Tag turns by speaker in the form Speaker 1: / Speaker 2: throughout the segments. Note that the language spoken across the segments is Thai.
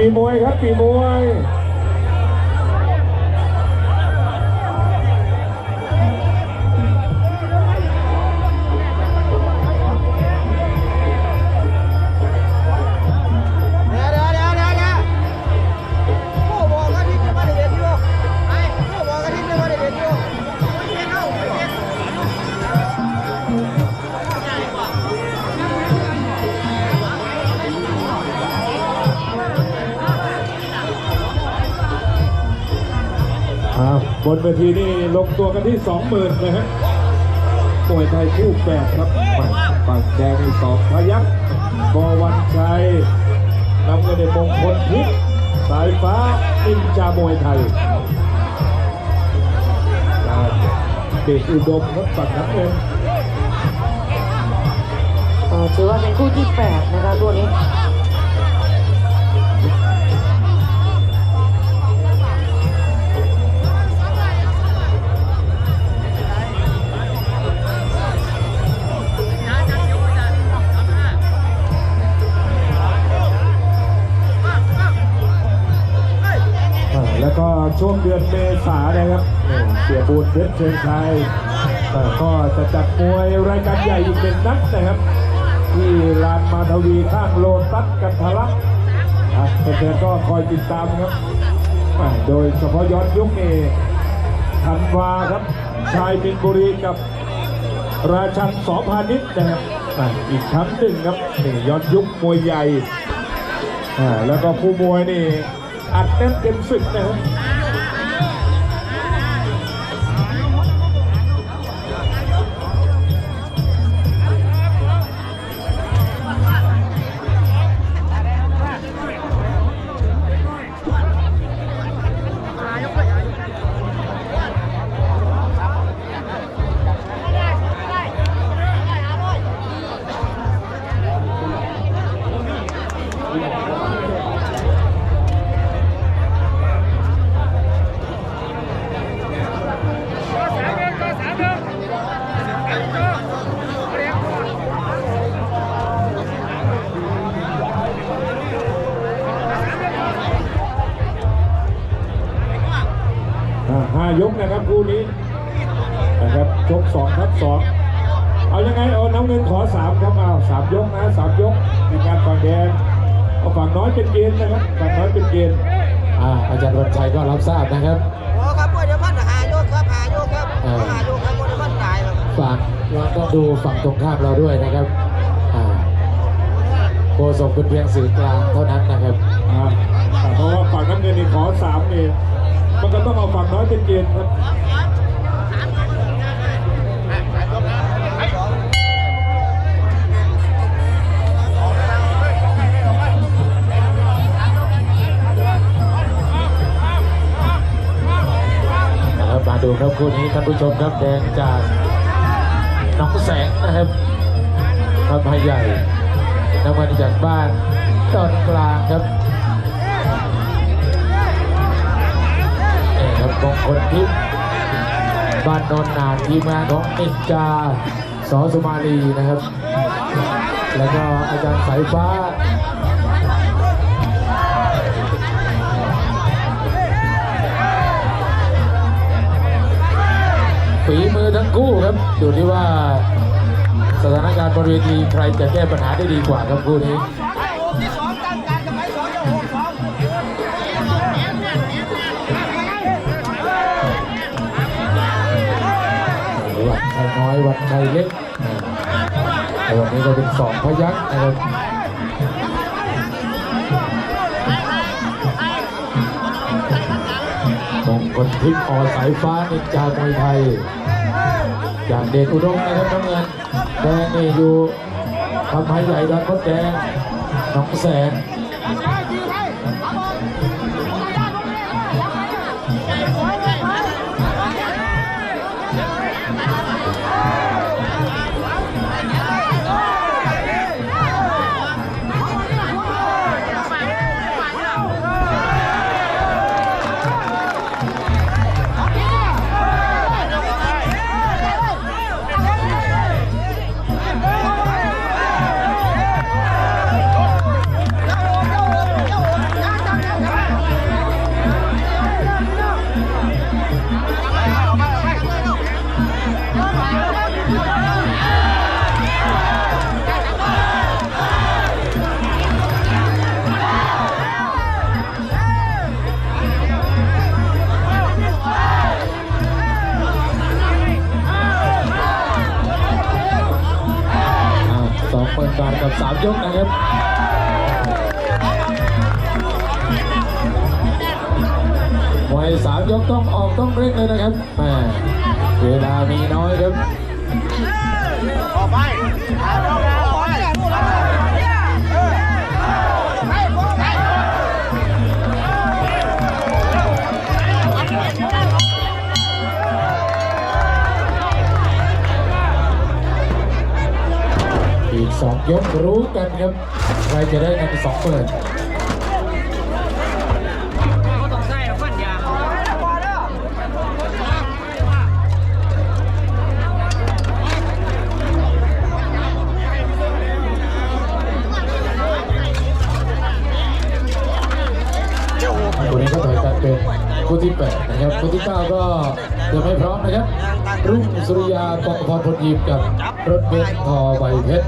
Speaker 1: ปีมวยครับปีมวย
Speaker 2: บนเว
Speaker 1: ทีนี่ลงตัวกันที่สองหมื่นนะฮะมวยไทยคู่แปดครับฝั่งแดงสองพยักบอวันชัยนำเงินในมงคลทิพย์สายฟ้านินจามวยไทยเดชอุดมครับฝั่งน้ำเงิน
Speaker 3: เออถือว่าเป็นคู่ที่8นะคะตัวนี้
Speaker 1: แล้วก็ช่วงเดือนเมษานะครับเสียบูนเพชรเชิงชัยเอ่ก็จะจัดมวยรายการใหญ่อีกเป็นนัดนะครับ ที่ลานมาทวีข้างโลตัสกันทะลักอะเพื่อนๆก็คอยติดตามครับ โดยเฉพาะย้อนยุคเอธันวาครับ ชายมินบุรีกับราชันสอพานิชนะครับอีกครั้งหนึ่งครับนี่ย้อนยุคมวยใหญ่แล้วก็คู่มวยนี่ อัดเต็มเต็มสึกนะครับ ชกสองทับสองเอายังไงเอาน้ำเงินขอสามครับเอาสามยกนะสามยกในการฝั่งแดงเอาฝั่งน้อยเป็นเกณฑ์นะครับฝั่งน้อยเป็นเกณฑ์
Speaker 4: อ่าอาจารย์วันชัยก็รับทราบนะครับ
Speaker 2: โอ้ครับเดี๋ยวพันหาโยกครับหาโยกครับหาโยกครับเดี๋ยวพันตายแล้ว
Speaker 4: ฝากเราต้องดูฝั่งตรงข้ามเราด้วยนะครับอ่าโฆษกเป็นเพียงสื่อกลางเท่านั้นนะครับ
Speaker 1: อ่าแต่เพราะว่าฝั่งน้ำเงินนี่ขอสามนี่มันก็ต้องเอาฝั่งน้อยเป็นเกณฑ์ครับ
Speaker 4: ดูครับคู่นี้ท่านผู้ชมครับแดงจากหนองแสงนะครับทำให้ใหญ่น้ำมันจากบ้านตอนกลางครับนี่ครับมงคลทิพย์บ้านนนนาทีมงานของนินจาสอสุมาลีนะครับ แล้วก็อาจารย์สายฟ้า ฝีมือทั้งคู่ครับอยู่ที่ว่าสถานการณ์บนเวทีใครจะแก้ปัญหาได้ดีกว่าครับคู่นี้
Speaker 2: ไปสองจะหกสอง
Speaker 4: วันชัยน้อยวันชัยเล็กแต่วันนี้ก็เป็นสองพยักษ์นะครับมงคลทิพย์อสายฟ้านินจามวยไทย จากเดชอุดมนะครับน้ำเงินแดงนี่อยู่ทำให้ใหญ่ดอนพดแดงน้องแสน การกับสามยกนะครับมวยสามยกต้องออกต้องเร่งเลยนะครับแหมเวลามีน้อยครับ ยกรู้กันครับ ใครจะได้เงินสองหมื่นตัวนี้ก็ถอยกันเป็นคู่ที่แปดนะครับคู่ที่เก้าก็ยังไม่พร้อมนะครับ รุ่งสุริยากองพรพลยิมกับรถเบนซ์พอใบเพชร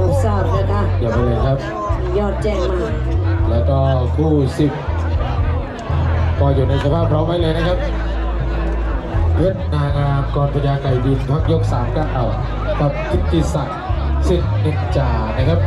Speaker 3: รับทราบนะคะ
Speaker 4: อย่าไปเลยครับ
Speaker 3: ยอดแจ้งมา
Speaker 4: แล้วก็คู่สิบก็อยู่ในสภาพพร้อมไว้เลยนะครับเพชรนางามกรพญาไก่ดินพักยกสามก้าวกับกิตติศักดิ์สิทธิ์นินจานะครับ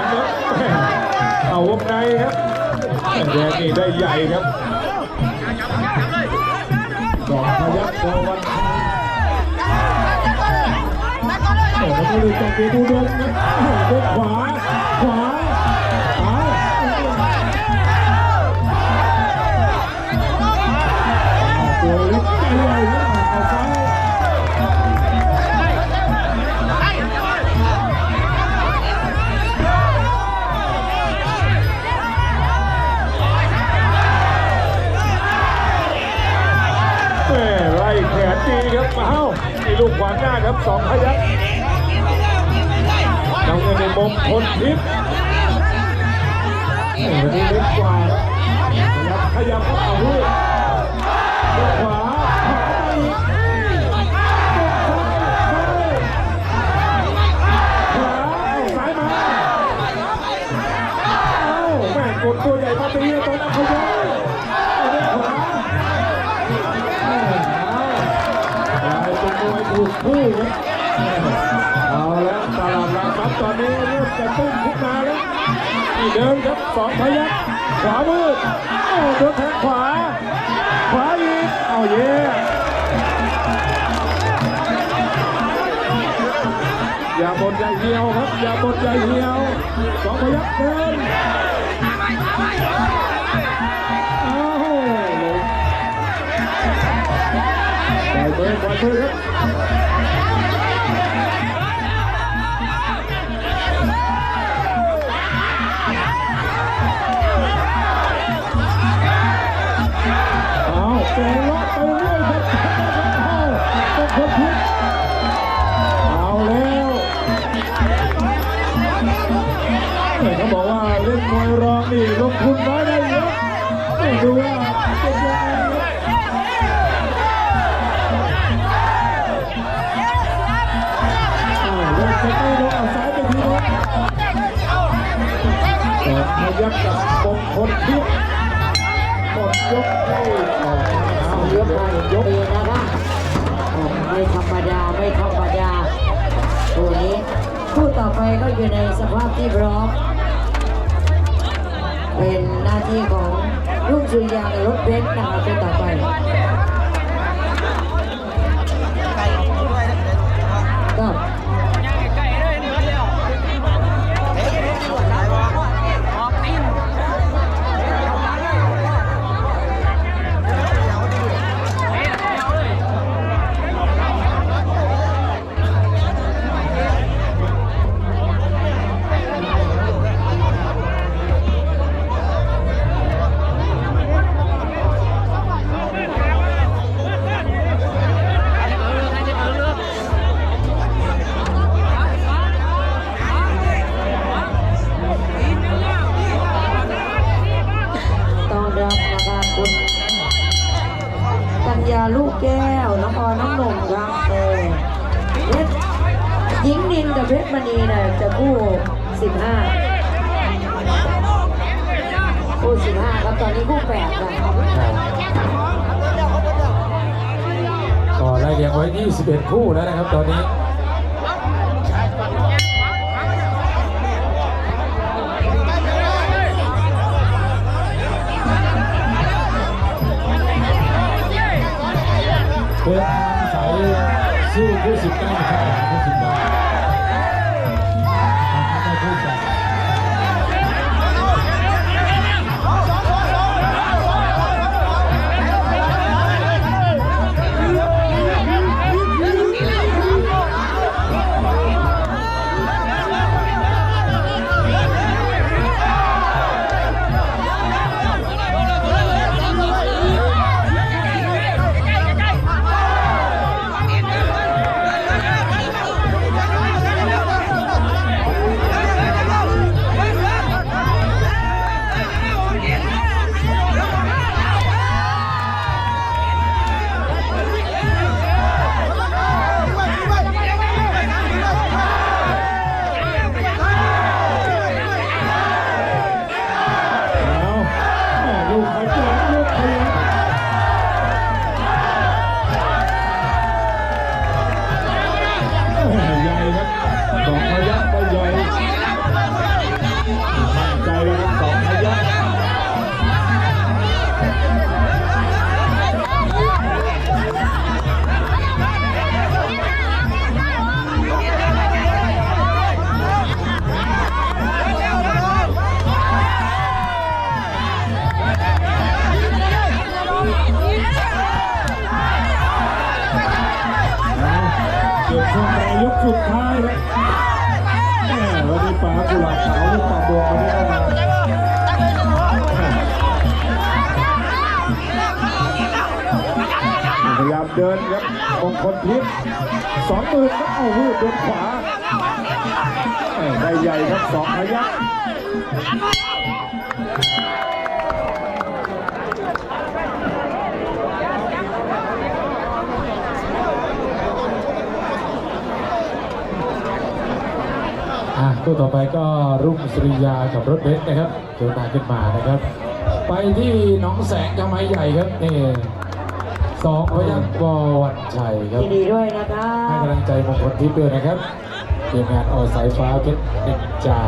Speaker 3: องค
Speaker 1: รับแม่าวงในครับแดงนี่ได้ใหญ่ครับสองพยักโกวันโอ้โหไม่รู้จักเดดูดงนะเดินขวา ขวาตัวเล็กใจใหญ่ครับเอาซ้าย มาเอ้าไอ้ลูกขวางหน้าครับสองพยักน้ำเงินในมงคลทิพย์วันนี้เล็กกว่าครับขยับขยับเข้าเอาลูกขวาขวาไป ตุ้มขึ้นมาแล้วเดินครับสองพยักขวามืดโอ้โดนแทงขวา ขวาอีกเอาเย่อย่าบนอย่าเหี่ยวครับ อย่าบนอย่าเหี่ยวสองพยักเดินเอาลงปล่อยมือปล่อยมือครับ พยักกับมงคลทิพย์หมดยกไม่ออกเอา
Speaker 3: ย
Speaker 1: ย
Speaker 3: ก
Speaker 1: ก
Speaker 3: ไป
Speaker 1: ไปย
Speaker 3: ย
Speaker 1: ก
Speaker 3: กนะคะไม่ธรรมดาไม่ธรรมดาตัวนี้คู่ต่อไปก็อยู่ในสภาพที่พร้อมเป็นหน้าที่ของลูกสุริยากับรถเบนซ์นะคะคู่ต่อไป นี้คู่แปดค่ะ
Speaker 4: ก็ไล่เรียงไว้ 21 คู่แล้วนะครับตอนนี้เป็นสายสู้คู่19ครับคู่19ไม่ แม่
Speaker 1: ใหญ่ครับ เดินครับมงคลทิพย์สองหมื่นครับเอาหูเดินขวาได้ใหญ่ครับสองพยัก
Speaker 4: อะคู่ต่อไปก็รุ่งสุริยากับรถเบนซ์นะครับเจอหน้าขึ้นมานะครับ ไปที่หนองแสงกำไมใหญ่ครับนี่ สองพยัคฆ์วอวันชัยครับ
Speaker 3: ยินดีด้วยนะครั
Speaker 4: ให้
Speaker 3: บ
Speaker 4: กำลังใจมงคลทิพย์ด้วยนะครับทีมงานออสายฟ้าเพชรนินจา